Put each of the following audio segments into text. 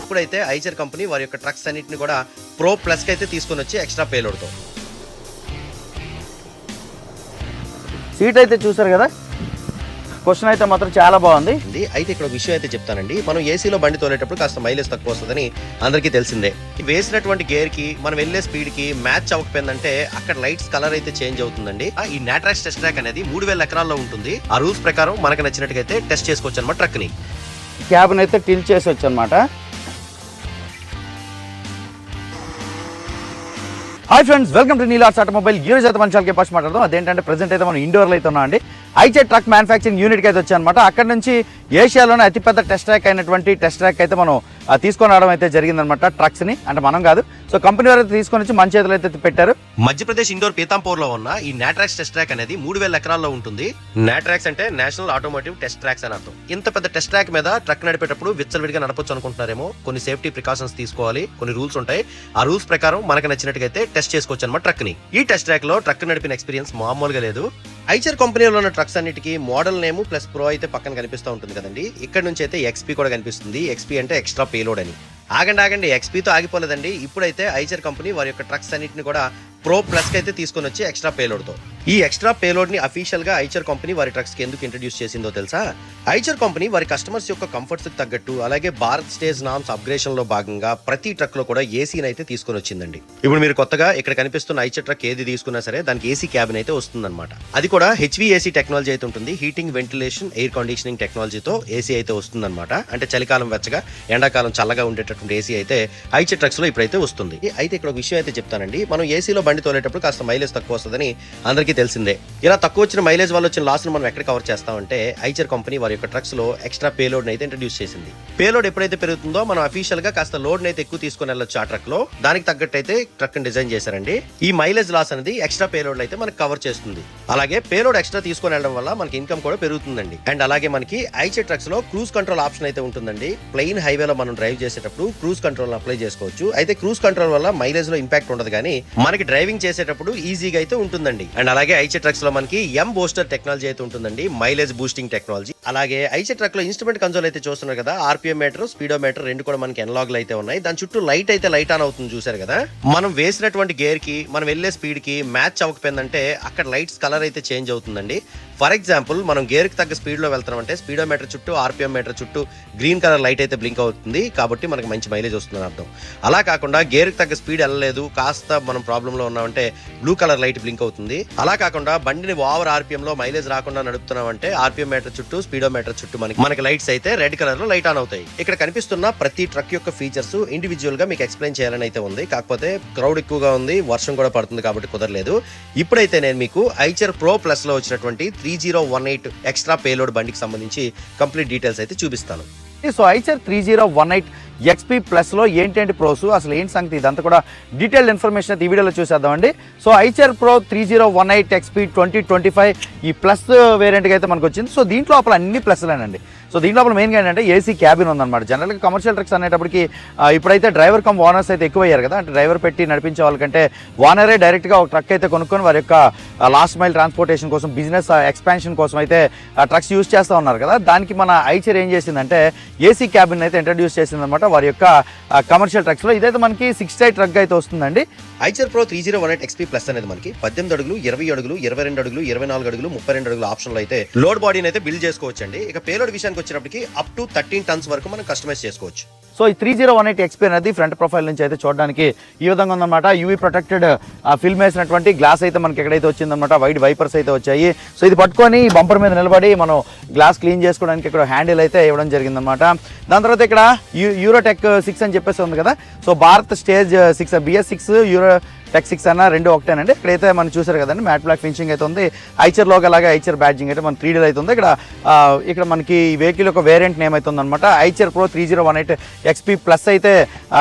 ఇప్పుడైతే Eicher company వారి యొక్క ట్రక్స్ అన్నిటిని కూడా ప్రో ప్లస్కి అయితే తీసుకొని వచ్చి ఎక్స్ట్రా పేలోడ్తో సీట్ అయితే చూసారు కదా? క్వశ్చన్ అయితే మాత్రం చాలా బాగుంది. అయితే ఇక్కడ విషయం అయితే చెప్తానండి. మనం ఏసీలో బండి తోలేటప్పుడు కాస్త మైలేజ్ తక్కువ వస్తుందని అందరికీ తెలిసిందే. వేసినటువంటి గేర్కి మనం వెళ్ళే స్పీడ్కి మ్యాచ్ అవ్వకపోయిందంటే అక్కడ లైట్స్ కలర్ అయితే చేంజ్ అవుతుందండి. ఆ, ఈ నాట్రాక్స్ టెస్ట్ ట్రాక్ అనేది మూడు వేల ఎకరాల్లో ఉంటుంది. ఆ రూల్స్ ప్రకారం మనకు నచ్చినట్టుగా టెస్ట్ చేసుకోవచ్చు అనమాట ట్రక్ని క్యాబ్ని అయితే టిల్ చేసి వచ్చనమాట హాయ్ ఫ్రెండ్స్ వెల్కమ్ టు నీలార్స్ ఆటోమొబైల్ యూనిట్ అయితే మంచాలకి ఫస్ట్ మాట్లాడదాం? అదేంటంటే ప్రెసెంట్ అయితే మనం ఇండోర్లో అయితే ఉన్నాం అండి ఐచే ట్రక్ మ్యానుఫ్యాక్చరింగ్ యూనిట్కి అయితే వచ్చానమాట అక్కడ నుంచి ఏషియాలోనే అతిపెద్ద టెస్ట్ ట్రాక్ అయినటువంటి టెస్ట్ ట్రాక్ అయితే మనం తీసుకొని రావడం అయితే జరిగిందనమాట ట్రక్స్ని అంటే మనం కాదు. సో కంపెనీ వారు అయితే తీసుకొని వచ్చి మన చేతులు అయితే పెట్టారు. మధ్యప్రదేశ్ ఇండోర్ పీతాంపూర్లో ఉన్న ఈ నాట్రాక్స్ టెస్ట్ ట్రాక్ అనేది మూడు వేల ఎకరాల్లో ఉంటుంది. నాట్రాక్స్ అంటే నేషనల్ ఆటోమోటివ్ టెస్ట్ ట్రాక్స్ అని అర్థం. ఇంత పెద్ద టెస్ట్ ట్రాక్ మీద ట్రక్ నడిపేటప్పుడు విచ్చలవిడిగా నడపొచ్చు అనుకుంటున్నారేమో. కొన్ని సేఫ్టీ ప్రికాషన్స్ తీసుకోవాలి. కొన్ని రూల్స్ ఉంటాయి. ఆ రూల్స్ ప్రకారం మనకు నచ్చినట్టుగా అయితే టెస్ట్ చేసుకోవచ్చు అనమాట ట్రక్ని ఈ టెస్ట్ ట్రాక్లో ట్రక్ నడిపిన ఎక్స్పీరియన్స్ మామూలుగా లేదు. ఐచర్ కంపెనీలో ఉన్న ట్రక్స్ అన్నిటికీ మోడల్ నేమ్ ప్లస్ ప్రో అయితే పక్కన కనిపిస్తూ ఉంటుంది కదండి. ఇక్కడ నుంచి అయితే ఎక్స్పీ కూడా కనిపిస్తుంది. ఎక్స్పీ అంటే ఎక్స్ట్రా పేలోడ్ అని. ఆగండి ఆగండి ఎక్స్పీతో ఆగిపోలేదండి. ఇప్పుడైతే ఐచర్ కంపెనీ వారి యొక్క ట్రక్స్ అన్నిటిని కూడా ప్రో ప్లస్కి అయితే తీసుకొని వచ్చి ఎక్స్ట్రా పేలోడ్తో ఈ ఎక్స్ట్రా పేలోడ్ని అఫీషియల్గా ఐచర్ కంపెనీ వారి ట్రక్స్కి ఎందుకు ఇంట్రడ్యూస్ చేసిందో తెలుసా? ఐచర్ కంపెనీ వారి కస్టమర్స్ యొక్క కంఫర్ట్స్కి తగ్గట్టు అలాగే భారత్ స్టేజ్ నామ్స్ అప్గ్రేషన్లో భాగంగా ప్రతి ట్రక్లో కూడా ఏసీని అయితే తీసుకొని వచ్చిందండి. ఇప్పుడు మీరు కొత్తగా ఇక్కడ కనిపిస్తున్న ఐచర్ ట్రక్ ఏది తీసుకున్నా సరే దానికి ఏసీ క్యాబిన్ అయితే వస్తుందన్నమాట. అది కూడా హెచ్విఏసీ టెక్నాలజీ అయితే ఉంటుంది. హీటింగ్ వెంటిలేషన్ ఎయిర్ కండిషనింగ్ టెక్నాలజీతో ఏసీ అయితే వస్తుందన్నమాట. అంటే చలికాలం వెచ్చగా ఎండాకాలం చల్లగా ఉండేటటువంటి ఏసీ అయితే ఐచర్ ట్రక్స్లో ఇప్పుడైతే వస్తుంది. అయితే ఇక్కడ ఒక విషయం అయితే చెప్తానండి. మనం ఏసీలో బండి తోలేటప్పుడు కాస్త మైలేజ్ తక్కువ వస్తుందని అందరికీ తెలిసిందే. ఇలా తక్కువ వచ్చిన మైలేజ్ వల్ల వచ్చిన లాస్ మనం ఎక్కడ కవర్ చేస్తామంటే ఐచర్ కంపెనీ వారి యొక్క ట్రక్స్లో ఎక్స్ట్రా పేలోడ్ అయితే ఇంట్రడ్యూస్ చేసింది. పేలోడ్ ఎప్పుడైతే పెరుగుతుందో మనం అఫీషియల్గా కాస్త లోడ్ అయితే ఎక్కువ తీసుకుని వెళ్ళొచ్చు ఆ ట్రక్లో దానికి తగ్గట్టు అయితే ట్రక్ డిజైన్ చేశారండి. ఈ మైలేజ్ లాస్ అనేది ఎక్స్ట్రా పేలోడ్ అయితే మనకి కవర్ చేస్తుంది. అలాగే పేలోడ్ ఎక్స్ట్రా తీసుకొని వెళ్ళడం వల్ల మనకి ఇన్కమ్ కూడా పెరుగుతుందండి. అండ్ అలాగే మనకి ఐచర్ ట్రక్స్లో క్రూజ్ కంట్రోల్ ఆప్షన్ అయితే ఉంటుందండి. ప్లెయిన్ హైవేలో మనం డ్రైవ్ చేసేటప్పుడు క్రూజ్ కంట్రోల్ అప్లై చేసుకోవచ్చు. అయితే క్రూజ్ కంట్రోల్ వల్ల మైలేజ్లో ఇంపాక్ట్ ఉండదు కానీ మనకి డ్రైవింగ్ చేసేటప్పుడు ఈజీగా అయితే ఉంటుందండి. అండ్ అలాగే ఐచే ట్రక్స్లో మనకి ఎం బోస్టర్ టెక్నాలజీ అయితే ఉంటుందండి. Mileage boosting technology. అలాగే ఐచే ట్రక్లో ఇన్స్ట్రుమెంట్ కన్సోల్ అయితే చూస్తున్నారు కదా ఆర్పిఎం మీటర్ స్పీడో మీటర్ రెండు కూడా మనకి ఎనలాగ్ అయితే ఉన్నాయి. దాని చుట్టూ లైట్ అయితే లైట్ ఆన్ అవుతుంది చూసారు కదా. మనం వేసినటువంటి గేర్కి మనం వెళ్ళే స్పీడ్కి మ్యాచ్ అవ్వకపోయిందంటే అక్కడ లైట్స్ కలర్ అయితే చేంజ్ అవుతుందండి. ఫర్ ఎగ్జాంపుల్ మనం గేర్కి తగ్గ స్పీడ్లో వెళ్తున్నాం అంటే స్పీడో మీటర్ చుట్టూ ఆర్పిఎం మీటర్ చుట్టూ గ్రీన్ కలర్ లైట్ అయితే బ్లింక్ అవుతుంది కాబట్టి మనకి మంచి మైలేజ్ వస్తుందని అర్థం. అలా కాకుండా గేర్కి తగ్గ స్పీడ్ వెళ్ళలేదు కాస్త మనం ప్రాబ్లంలో ఉన్నామంటే బ్లూ కలర్ లైట్ బ్లింక్ అవుతుంది. అలా కాకుండా బండిని ఓవర్ ఆర్పిఎంలో మైలేజ్ రాకుండా నడుపుతున్నాం అంటే ఆర్పిఎం మీటర్ చుట్టూ స్పీడో మీటర్ చుట్టూ మనకి మనకి లైట్స్ అయితే రెడ్ కలర్లో లైట్ ఆన్ అవుతాయి. ఇక్కడ కనిపిస్తున్న ప్రతి ట్రక్ యొక్క ఫీచర్స్ ఇండివిజువల్గా మీకు ఎక్స్ప్లెయిన్ చేయాలని అయితే ఉంది. కాకపోతే క్రౌడ్ ఎక్కువగా ఉంది వర్షం కూడా పడుతుంది కాబట్టి కుదరలేదు. ఇప్పుడైతే నేను మీకు ఐచర్ ప్రో ప్లస్లో వచ్చినటువంటి three three zero one eight extra payload బండికి సంబంధించి కంప్లీట్ డీటెయిల్స్ అయితే చూపిస్తాను. So Eicher three zero one eight XP ప్లస్లో ఏంటంటే ప్రోస్? అసలు ఏంటి సంగతి? ఇదంతా కూడా డీటెయిల్డ్ ఇన్ఫర్మేషన్ అయితే ఈ వీడియోలో చూసేద్దామండి. So Eicher pro three zero one eight XP twenty twenty five ఈ ప్లస్ వేరియంట్గా అయితే మనకు వచ్చింది సో దీంట్లో అప్పుడు అన్ని ప్లస్లేనండి. సో దీని లోపల మెయిన్గా ఏంటంటే ఏసీ క్యాబిన్ ఉందన్నమాట. జనరల్గా కమర్షియల్ ట్రక్స్ అనేటప్పటికి ఇప్పుడైతే డ్రైవర్ కమ్ ఓనర్స్ అయితే ఎక్కువయ్యారు కదా. అంటే డ్రైవర్ పెట్టి నడిపించే వాళ్ళకంటే ఓనరే డైరెక్ట్గా ఒక ట్రక్ అయితే కొనుక్కొని వారి యొక్క లాస్ట్ మైల్ ట్రాన్స్పోర్టేషన్ కోసం బిజినెస్ ఎక్స్పాన్షన్ కోసం అయితే ట్రక్స్ యూస్ చేస్తూ ఉన్నారు కదా. దానికి మన ఐచర్ ఏం చేసిందంటే ఏసీ క్యాబిన్ అయితే ఇంట్రడ్యూస్ చేసిందనమాట వారి యొక్క కమర్షియల్ ట్రక్స్లో ఇదైతే మనకి సిక్స్ టై ట్రక్ అయితే వస్తుందండి. Eicher pro three zero one eight XP plus అనేది మనకి పద్దెనిమిది అడుగులు ఇరవై అడుగులు ఇరవై రెండు అడుగులు ఇరవై నాలుగు అడుగులు ముప్పై రెండు అడుగులు ఆప్షన్లు అయితే లోడ్ బాడీని అయితే బిల్డ్ చేసుకోవచ్చండి. ఇక పేలోడ్ విషయానికి వచ్చినప్పటికి అప్ టు థర్టీన్ టన్స్ వరకు మనం కస్టమైజ్ చేసుకోవచ్చు. సో ఈ three zero one eight XP అనేది ఫ్రంట్ ప్రొఫైల్ నుంచి అయితే చూడడానికి ఈ విధంగా ఉందన్నమాట. యూవీ ప్రొటెక్టెడ్ ఫిల్మ్ వేసినటువంటి గ్లాస్ అయితే మనకి ఎక్కడైతే వచ్చిందన్నమాట వైడ్ వైపర్స్ అయితే వచ్చాయి. సో ఇది పట్టుకొని బంపర్ మీద నిలబడి మనం గ్లాస్ క్లీన్ చేసుకోవడానికి ఇక్కడ హ్యాండిల్ అయితే ఇవ్వడం జరిగిందన్నమాట. దాని తర్వాత ఇక్కడ యూ యూరోటెక్ సిక్స్ అని చెప్పేసి ఉంది కదా. So Bharat stage six BS six euro tech six అన్న రెండు ఒకటేనండి. ఇక్కడైతే మనం చూసారు కదండి మ్యాట్ బ్లాక్ ఫినిషింగ్ అయితే ఉంది. ఐచర్ లోగా అలాగే ఐచర్ బ్యాడ్జింగ్ అయితే మన త్రీ డీల్ అయితే ఉంది. ఇక్కడ ఇక్కడ మనకి ఈ వెహికల్ ఒక వేరియంట్ నేమ్ అయితే ఉందన్నమాట. Eicher pro three zero one eight XP plus అయితే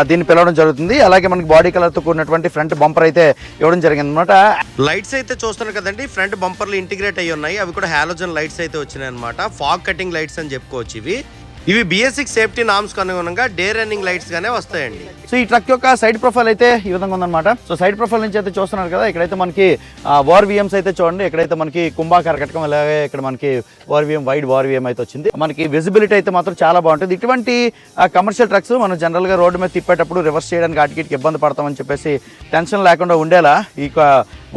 దీన్ని పిలవడం జరుగుతుంది. అలాగే మనకి బాడీ కలర్తో కూడినటువంటి ఫ్రంట్ బంపర్ అయితే ఇవ్వడం జరిగింది అనమాట లైట్స్ అయితే చూస్తున్నారు కదండి ఫ్రంట్ బంపర్లు ఇంటిగ్రేట్ అయ్యి ఉన్నాయి. అవి కూడా హాలోజన్ లైట్స్ అయితే వచ్చినాయి అనమాట ఫాగ్ కటింగ్ లైట్స్ అని చెప్పుకోవచ్చు ఇవి. ఇవి బిఎస్సిక్ సేఫ్టీ నామ్స్ అనుగుణంగా డే రన్నింగ్ లైట్స్ గానే వస్తాయండి. సో ఈ ట్రక్ యొక్క సైడ్ ప్రొఫైల్ అయితే ఈ విధంగా ఉందన్నమాట. సో సైడ్ ప్రొఫైల్ నుంచి అయితే చూస్తున్నారు కదా ఇక్కడైతే మనకి వార్ విఎమ్స్ అయితే చూడండి ఇక్కడైతే మనకి కుంభాకార కటకం అలాగే ఇక్కడ మనకి ORVM wide ORVM అయితే వచ్చింది. మనకి విజిబిలిటీ అయితే మాత్రం చాలా బాగుంటుంది. ఇటువంటి కమర్షియల్ ట్రక్స్ మనం జనరల్గా రోడ్డు మీద తిప్పేటప్పుడు రివర్స్ చేయడానికి అటుకిటికి ఇబ్బంది పడతామని చెప్పేసి టెన్షన్ లేకుండా ఉండేలా ఈ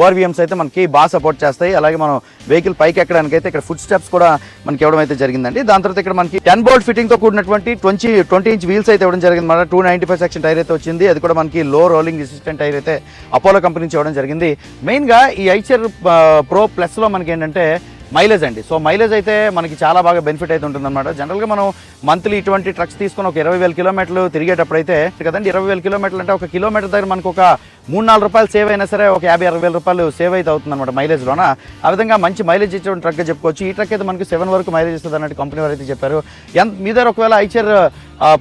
వార్ అయితే మనకి బాగా సపోర్ట్ చేస్తాయి. అలాగే మనం వెహికల్ పైకి ఎక్కడానికి అయితే ఇక్కడ ఫుడ్ స్టెప్స్ కూడా మనకి ఇవ్వడం అయితే జరిగిందండి. దాని తర్వాత ఇక్కడ మనకి టెన్ బోల్ట్ ఫిట్టింగ్తో కూడినటువంటి ట్వంటీ ట్వంటీ ఇంచ్ వీల్స్ అయితే ఇవ్వడం జరిగింది. మన two ninety five section tyre అయితే వచ్చింది. అది కూడా మనకి లో రోలింగ్ రెసిస్టెంట్ టైర్ అయితే అపోలో కంపెనీ నుంచి ఇవ్వడం జరిగింది. మెయిన్గా ఈ ఐచర్ ప్రో ప్లస్లో మనకి ఏంటంటే మైలేజ్ అండి. సో మైలేజ్ అయితే మనకి చాలా బాగా బెనిఫిట్ అయితే ఉంటుందన్నమాట. జనరల్గా మనం మంత్లీ ఇటువంటి ట్రక్స్ తీసుకొని ఒక ఇరవై వేల కిలోమీటర్లు తిరిగేటప్పుడు అయితే కదండి? ఇరవై వేల కిలోమీటర్లు అంటే ఒక కిలోమీటర్ దగ్గర మనకు ఒక మూడు నాలుగు రూపాయలు సేవ్ అయినా సరే ఒక యాభై అరవై వేల రూపాయలు సేవ్ అయితే అవుతుంది అనమాట మైలేజ్లోన ఆ విధంగా మంచి మైలేజ్ ఇచ్చేటువంటి ట్రక్ చెప్పుకోవచ్చు. ఈ ట్రక్ అయితే మనకి సెవెన్ వరకు మైలేజ్ ఇస్తుంది అన్నట్టు కంపెనీ వారు అయితే చెప్పారు. ఎంత మీ దగ్గర ఒకవేళ Eicher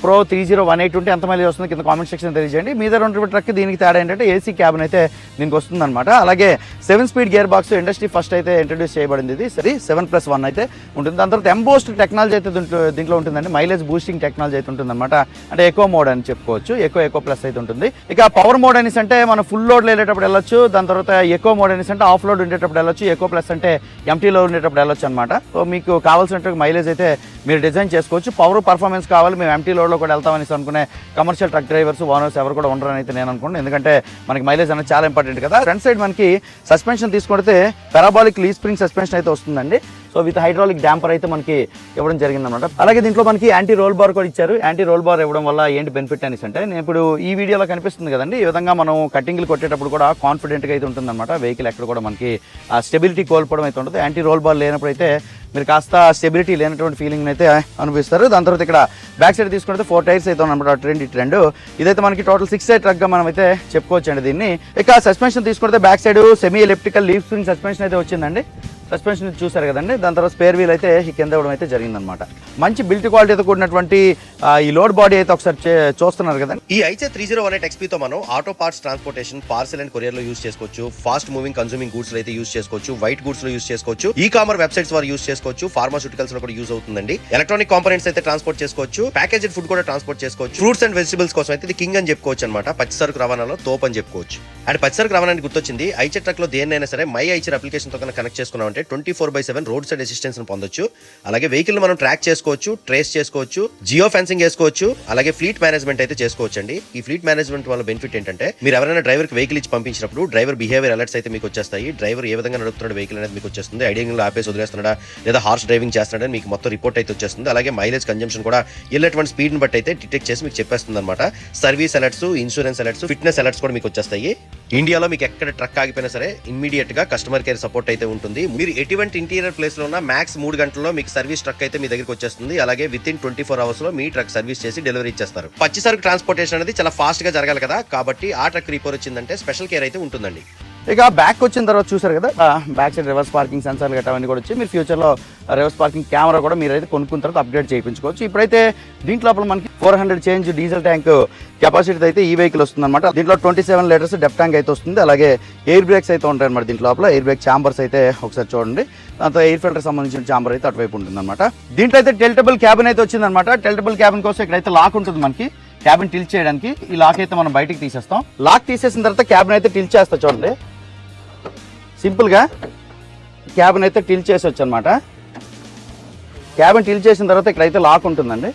pro three zero one eight ఉంటే ఎంత మైలేజ్ వస్తుంది కింద కామెంట్ సెక్షన్ తెలియజేయండి. మీ దగ్గర ఉన్నటువంటి ట్రక్ దీనికి తేడా ఏంటంటే ఏసీ క్యాబిన్ అయితే దీనికి వస్తుంది అనమాట అలాగే seven speed gear box industry first అయితే ఇంట్రడ్యూస్ చేయబడింది ఇది. సరే సెవెన్ ప్లస్ వన్ అయితే ఉంటుంది. దాని తర్వాత ఎంబోస్ట్ టెక్నాలజీ అయితే దీంట్లో దీంట్లో ఉంటుందండి. మైలేజ్ బూస్టింగ్ టెక్నాలజీ అయితే ఉంటుంది అనమాట అంటే ఎక్కువ మోడ్ అని చెప్పుకోవచ్చు. ఎక్కువ ఎక్కువ ప్లస్ అయితే ఉంటుంది. ఇక పవర్ మోడ్ అనేసి అంటే మనం ఫుల్ లోడ్ వెళ్ళేటప్పుడు వెళ్ళొచ్చు. దాని తర్వాత ఎక్కువ మోడ్ అనేసి అంటే ఆఫ్ లోడ్ ఉండేటప్పుడు వెళ్ళొచ్చు. ఎక్కువ ప్లస్ అంటే ఎంటీలో ఉండేటప్పుడు వెళ్ళొచ్చు అనమాట సో మీకు కావాల్సిన మైలేజ్ అయితే మీరు డిజైన్ చేసుకోవచ్చు. పవర్ పర్ఫార్మెన్స్ కావాలి. మేము ఎంటీ లోడ్లో కూడా వెళ్తామని అనుకునే కమర్షియల్ ట్రక్ డ్రైవర్స్ ఓనర్స్ ఎవరు కూడా ఉండరని అయితే నేను అనుకుంటున్నాను ఎందుకంటే మనకి మైలేజ్ అనేది చాలా ఇంపార్టెంట్ కదా. ఫ్రంట్ సైడ్ మనకి సస్పెన్షన్ తీసుకుంటే పెరాబాలిక్ లీ స్ప్రింగ్ సస్పెన్షన్ అయితే వస్తుందండి. సో విత్ హైడ్రాలిక్ డ్యాంపర్ అయితే మనకి ఇవ్వడం జరిగింది అనమాట అలాగే దీంట్లో మనకి యాంటీ రోల్ బార్ కూడా ఇచ్చారు. యాంటీ రోల్ బార్ ఇవ్వడం వల్ల ఏంటి బెనిఫిట్ అనేసి అంటే నేను ఇప్పుడు ఈ వీడియోలో కనిపిస్తుంది కదండి ఈ విధంగా మనం కటింగ్లు కొట్టేటప్పుడు కూడా కాన్ఫిడెంట్గా అయితే ఉంటుందన్నమాట. వెహికల్ ఎక్కడ కూడా మనకి ఆ స్టెబిలిటీ కోల్పోవడం అయితే ఉంటుంది యాంటీ రోల్ బార్ లేనప్పుడు అయితే మీరు కాస్త స్టెబిలిటీ లేనటువంటి ఫీలింగ్ అయితే అనిపిస్తారు దాని తర్వాత ఇక్కడ బ్యాక్ సైడ్ తీసుకుంటే ఫోర్ టైర్స్ అయితే ఉన్నమాట ట్రెండ్ ఇటు రెండు ఇదైతే మనకి టోటల్ సిక్స్ సైడ్ ట్రక్గా మనం అయితే చెప్పుకోవచ్చు అండి దీన్ని. ఇక సస్పెన్షన్ తీసుకుంటే back side semi electrical leaf spring suspension అయితే వచ్చిందండి. సస్పెన్షన్ చూసారు కదండి. దాని తర్వాత స్పేర్ వీల్ అయితే కింద ఇవ్వడం అయితే జరిగిందనమాట మంచి బిల్ట్ క్వాలిటీతో కూడినటువంటి ఈ లోడ్ బాడీ అయితే ఒకసారి చే- చూస్తున్నారు కదండి. ఈ Eicher three zero one eight ఎక్స్పీతో మనం auto parts transportation parcel and కొరియర్లో use చేసుకోవచ్చు. ఫాస్ట్ మూవింగ్ కన్సూమింగ్ గూడ్స్ అయితే యూస్ చేసుకోవచ్చు. వైట్ గూడ్స్లో యూస్ చేసుకోవచ్చు. ఈ కామర్ వెబ్సైట్స్ వారు యూస్ చేసుకోవచ్చు. ఫార్మాస్యూటికల్స్లో కూడా యూస్ అవుతుందండి. ఎలక్ట్రానిక్ కాంపోనెంట్స్ అయితే ట్రాన్స్పోర్ట్ చేసుకోవచ్చు. ప్యాకేజ్డ్ ఫుడ్ కూడా ట్రాన్స్పోర్ట్ చేసుకోవచ్చు. ఫ్రూట్స్ అండ్ వెజిటబుల్స్ కోసం అయితే ఇది కింగ్ అని చెప్పుకోవచ్చు అనమాట పచ్చిసరుకు రవాణాలో తోపు అని చెప్పుకోవచ్చు. అండ్ పచ్చిసరుకు రవాణానికి గుర్తొచ్చింది ఐచర్ ట్రక్లో దేన్నైనా సరే మై ఐచర్ అప్లికేషన్తో కనెక్ట్ చేసుకున్నామంటే అంటే twenty four by seven road side assistance పొందొచ్చు. అలాగే వెహికల్ మనం ట్రాక్ చేసుకోవచ్చు ట్రేస్ చేసుకోవచ్చు జియో ఫెన్సింగ్ చేసుకోవచ్చు అలాగే ఫ్లీట్ మేనేజ్మెంట్ అయితే చేసుకోవచ్చు అండి ఈ ఫ్లీట్ మేనేజ్మెంట్ వల్ల బెనిఫిట్ ఏంటంటే మీరు ఎవరైనా డ్రైవర్కి వెహికల్ ఇచ్చి పంపించినప్పుడు డ్రైవర్ బిహేవియర్ అలర్ట్స్ అయితే మీకు వచ్చేస్తాయి. డ్రైవర్ ఏ విధంగా నడుపుతున్నాడు వెహికల్ అనేది మీకు వచ్చేస్తుంది. ఐడియంగ్ ఆపేసి వదిలేస్తున్నాడా లేదా హార్స్ డ్రైవింగ్ చేస్తున్నాడని మీకు మొత్తం రిపోర్ట్ అయితే వచ్చేస్తుంది. అలాగే మైలేజ్ కన్జంప్షన్ కూడా వెళ్ళేటువంటి స్పీడ్ని బట్టి అయితే డిటెక్ట్ చేసి మీకు చెప్పేస్తుంది అనమాట service alerts insurance alerts fitness alerts కూడా మీకు వచ్చేస్తాయి. ఇండియాలో మీకు ఎక్కడ ట్రక్ ఆగిపోయినా సరే ఇమ్మీడియట్గా కస్టమర్ కేర్ సపోర్ట్ అయితే ఉంటుంది. మీరు ఎటువంటి ఇంటీరియర్ ప్లేస్లో ఉన్న మ్యాక్స్ మూడు గంటల్లో మీకు సర్వీస్ ట్రక్ అయితే మీ దగ్గరికి వచ్చేస్తుంది. అలాగే విత్ ఇన్ ట్వంటీ ఫోర్ అవర్స్లో మీ ట్రక్ సర్వీస్ చేసి డెలివరీ ఇచ్చేస్తారు. పచ్చి సరుకు ట్రాన్స్పోర్టేషన్ అనేది చాలా ఫాస్ట్గా జరగాలి కదా. కాబట్టి ఆ ట్రక్ రిపోర్ వచ్చిందంటే స్పెషల్ కేర్ అయితే ఉంటుందండి. ఇక బ్యాక్ వచ్చిన తర్వాత చూసారు కదా బ్యాక్ సైడ్ రివర్స్ పార్కింగ్ సెన్సార్లు గట్రా అవన్నీ కూడా వచ్చి మీరు ఫ్యూచర్లో రివర్స్ పార్కింగ్ కెమెరా కూడా మీరు అయితే కొనుక్కున్న తర్వాత అప్గ్రేడ్ చేయించుకోవచ్చు. ఇప్పుడైతే దీంట్లో లోపల మనకి four hundred change diesel tank capacity అయితే ఈ వెహికల్ వస్తుంది అనమాట దీంట్లో ట్వంటీ సెవెన్ లీటర్స్ డెప్ ట్యాంక్ అయితే వస్తుంది. అలాగే ఎయిర్ బ్రేక్స్ అయితే ఉంటాయి అనమాట దీంట్లో లోపల. ఎయిర్ బ్రేక్ ఛాంబర్స్ అయితే ఒకసారి చూడండి. దాంతో ఎయిర్ ఫిల్టర్ సంబంధించిన ఛాంబర్ అయితే అటువైపు ఉంటుంది అనమాట దీంట్లో అయితే టెల్టబుల్ క్యాబిన్ అయితే వచ్చింది అనమాట టెల్టబుల్ క్యాబిన్ కోసం ఇక్కడైతే లాక్ ఉంటుంది మనకి. క్యాబిన్ టిల్ చేయడానికి ఈ లాక్ అయితే మనం బయటికి తీసేస్తాం. లాక్ తీసేసిన తర్వాత క్యాబిన్ అయితే టిల్ చేస్తా చూడండి. సింపుల్గా క్యాబిన్ అయితే టిల్ చేసి అనమాట క్యాబిన్ టిల్ చేసిన తర్వాత ఇక్కడైతే లాక్ ఉంటుందండి.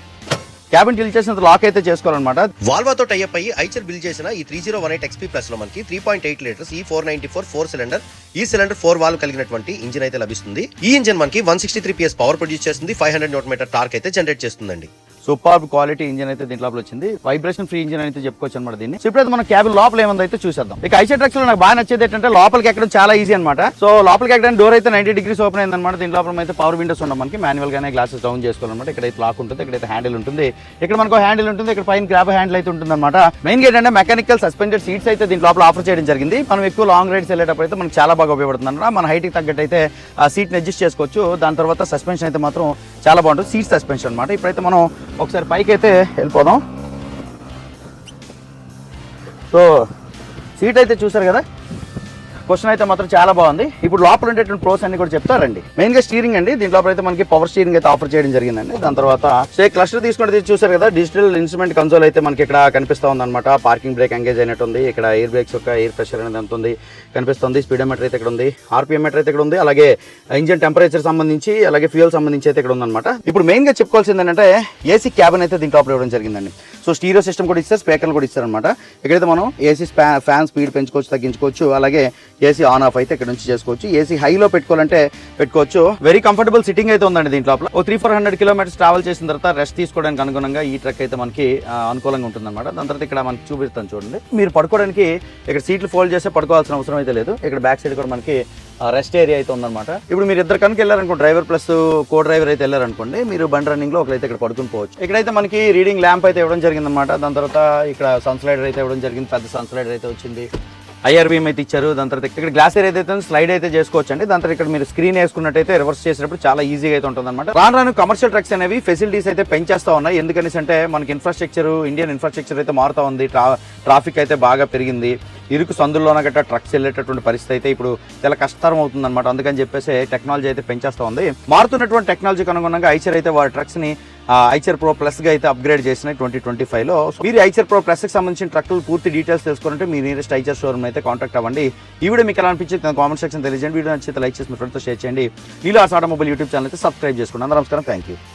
క్యాబిన్ టిల్ చేసిన లాక్ అయితే చేసుకోవాలన్నమాట. వాల్వాతో టైప్ అయ్యి ఐచర్ బిల్ చేసిన ఈ three zero one eight XP ప్లస్లో మనకి త్రీ పాయింట్ ఎయిట్ లీటర్స్ ఈ four ninety four four cylinder ఈ సిలిండర్ ఫోర్ వాల్ కలిగినటువంటి ఇంజిన్ అయితే లభిస్తుంది. ఈ ఇంజిన్ మనకి one sixty three PS power produce చేస్తుంది five hundred note metre torque అయితే జనరేట్ చేస్తుందండి. సూపర్ క్వాలిటీ ఇంజిన్ అయితే దీంట్లో వచ్చింది. వైబ్రేషన్ ఫ్రీ ఇంజిన్ అయితే చెప్పుకోవచ్చు అనమాట దీన్ని. సో ఇప్పుడైతే మనం క్యాబిన్ లోపల ఏముంది అయితే చూసేద్దాం. ఇక ఐసెట్ ట్రక్స్లో నాకు బాగా నచ్చేది ఏంటంటే లోపలికి ఎక్కడం చాలా ఈజీ అనమాట సో లోపలికి ఎక్కడానికి డోర్ అయితే నైన్టీ డిగ్రీస్ ఓపెన్ అయింది అనమాట దీని లోపల అయితే పవర్ విండోస్ ఉండడం మనకి. మాన్యువల్ గానే గ్లాసెస్ డౌన్ చేసుకోవాలన్నమాట. ఇక్కడైతే లాక్ ఉంటుంది ఇక్కడైతే హ్యాండిల్ ఉంటుంది. ఇక్కడ మనకు హ్యాండిల్ ఉంటుంది ఇక్కడ పైన గ్రాబ్ హ్యాండిల్ అయితే ఉంటుంది అనమాట మెయిన్ ఏంటంటే మెకానికల్ సస్పెండెడ్ సీట్స్ అయితే దీని లోపల ఆఫర్ చేయడం జరిగింది. మనం ఎక్కువ లాంగ్ రైడ్స్ వెళ్ళేటప్పుడు అయితే మనకు చాలా బాగా ఉపయోగపడుతుంది అనమాట మన హైట్కి తగ్గట్టు అయితే ఆ సీట్ని అడ్జస్ట్ చేసుకోవచ్చు. దాని తర్వాత సస్పెన్షన్ అయితే మాత్రం చాలా బాగుంటుంది. సీట్ సస్పెన్షన్ అనమాట ఇప్పుడైతే మనం ఒకసారి పైకి అయితే వెళ్ళిపోదాం. సో సీట్ అయితే చూసారు కదా? క్వశ్చన్ అయితే మాత్రం చాలా బాగుంది. ఇప్పుడు లోపల ఉండేటువంటి ప్రోస్ అన్ని కూడా చెప్తారండి మెయిన్గా స్టీరింగ్ అండి. దీని లోపల అయితే మనకి పవర్ స్టీరింగ్ అయితే ఆఫర్ చేయడం జరిగిందండి. దాని తర్వాత సో క్లస్టర్ తీసుకుంటే చూసారు కదా డిజిటల్ ఇన్స్ట్రుమెంట్ కన్సోల్ అయితే మనకి ఇక్కడ కనిపిస్తా ఉంది అనమాట పార్కింగ్ బ్రేక్ ఎంగేజ్ అయినట్టుంది. ఇక్కడ ఎయిర్ బ్రేక్స్ యొక్క ఎయిర్ ప్రెషర్ అనేది ఎంత ఉంది కనిపిస్తుంది. స్పీడోమీటర్ అయితే ఇక్కడ ఉంది. ఆర్పిఎం మీటర్ అయితే ఇక్కడ ఉంది. అలాగే ఇంజిన్ టెంపరేచర్ సంబంధించి అలాగే ఫ్యూయల్ సంబంధించి అయితే ఇక్కడ ఉందన్నమాట. ఇప్పుడు మెయిన్గా చెప్పుకోవాల్సింది ఏంటంటే ఏసీ క్యాబిన్ అయితే దీంట్లో ఆపరేట్ ఇవ్వడం జరిగిందండి. సో స్టీరియో సిస్టమ్ కూడా ఇస్తారు స్పీకర్లు కూడా ఇస్తారనమాట ఇక్కడైతే మనం ఏసీ ఫ్యాన్ స్పీడ్ పెంచుకోవచ్చు తగ్గించుకోవచ్చు. అలాగే ఏసీ ఆన్ ఆఫ్ అయితే ఇక్కడ నుంచి చేసుకోవచ్చు. ఏసీ హైలో పెట్టుకోవాలంటే పెట్టుకోవచ్చు. వెరీ కంఫర్టబుల్ సిట్టింగ్ అయితే ఉందండి దీంట్లో ఓ three four hundred kilometres travel చేసిన తర్వాత రెస్ట్ తీసుకోవడానికి అనుగుణంగా ఈ ట్రక్ అయితే మనకి అనుకూలంగా ఉంటుంది అనమాట దాని తర్వాత ఇక్కడ మనకి చూపిస్తాను చూడండి. మీరు పడుకోవడానికి ఇక్కడ సీట్లు ఫోల్డ్ చేస్తే పడుకోవాల్సిన అవసరం అయితే లేదు. ఇక్కడ బ్యాక్ సైడ్ కూడా మనకి రెస్ట్ ఏరియా అయితే ఉందన్నమాట. ఇప్పుడు మీరు ఇద్దరు కనుక వెళ్ళారనుకో డ్రైవర్ ప్లస్ కో డ్రైవర్ అయితే వెళ్ళారనుకోండి మీరు బండి రన్నింగ్లో ఒకరైతే ఇక్కడ పడుకుని పోవచ్చు. ఇక్కడైతే మనకి రీడింగ్ ల్యాంప్ అయితే ఇవ్వడం జరిగిందన్నమాట. దాని తర్వాత ఇక్కడ సన్ స్లైడర్ అయితే ఇవ్వడం జరిగింది. పెద్ద సన్ స్లైడర్ అయితే వచ్చింది. ఐఆర్ బీమ్ అయితే ఇచ్చారు దాని తర్వాత ఇక్కడ గ్లాస్ ఏర్ అయితే స్లైడ్ అయితే చేసుకోవచ్చు అండి దాని తర్వాత ఇక్కడ మీరు స్క్రీన్ వేసుకున్నట్టయితే రివర్స్ చేసినప్పుడు చాలా ఈజీగా అయితే ఉంటుంది అనమాట రాను రాను కమర్షియల్ ట్రక్స్ అనేవి ఫెసిలిటీస్ అయితే పెంచేస్తా ఉన్నాయి. ఎందుకనేసి అంటే మనకి ఇన్ఫ్రాస్ట్రక్చర్ ఇండియన్ ఇన్ఫ్రాస్ట్రక్చర్ అయితే మారుతా ఉంది. ట్రా ట్రాఫిక్ అయితే బాగా పెరిగింది. ఇరుకు సందుల్లోన గట్రా ట్రక్స్ వెళ్ళేటటువంటి పరిస్థితి అయితే ఇప్పుడు చాలా కష్టతరం అవుతుంది అనమాట అందుకని చెప్పేసి టెక్నాలజీ అయితే పెంచేస్తా ఉంది. మారుతున్నటువంటి టెక్నాలజీకి అనుగుణంగా ఐచర్ అయితే వారి ట్రక్స్ని ఐచర్ ప్రో ప్లస్గా అయితే అప్గ్రేడ్ చేసినాయి ట్వంటీ ట్వంటీ ఫైవ్లో మీరు ఐచర్ ప్రో ప్లస్కి సంబంధించిన ట్రక్కులు పూర్తి డీటెయిల్స్ తెలుసుకోవాలంటే మీ నియరెస్ట్ ఐచర్ షోరూమ్ అయితే కాంటాక్ట్ అవ్వండి. ఈ వీడియో మీకు ఎలా అనిపించింది కామెంట్ సెక్షన్ తెలియజేయండి. వీడియో నచ్చితే లైక్ చేసి మీ ఫ్రెండ్తో షేర్ చేయండి. నీలో ఆటోమొబైల్ యూట్యూబ్ ఛానల్ అయితే సబ్స్క్రైబ్ చేసుకోండి. అందరూ నమస్కారం. Thank you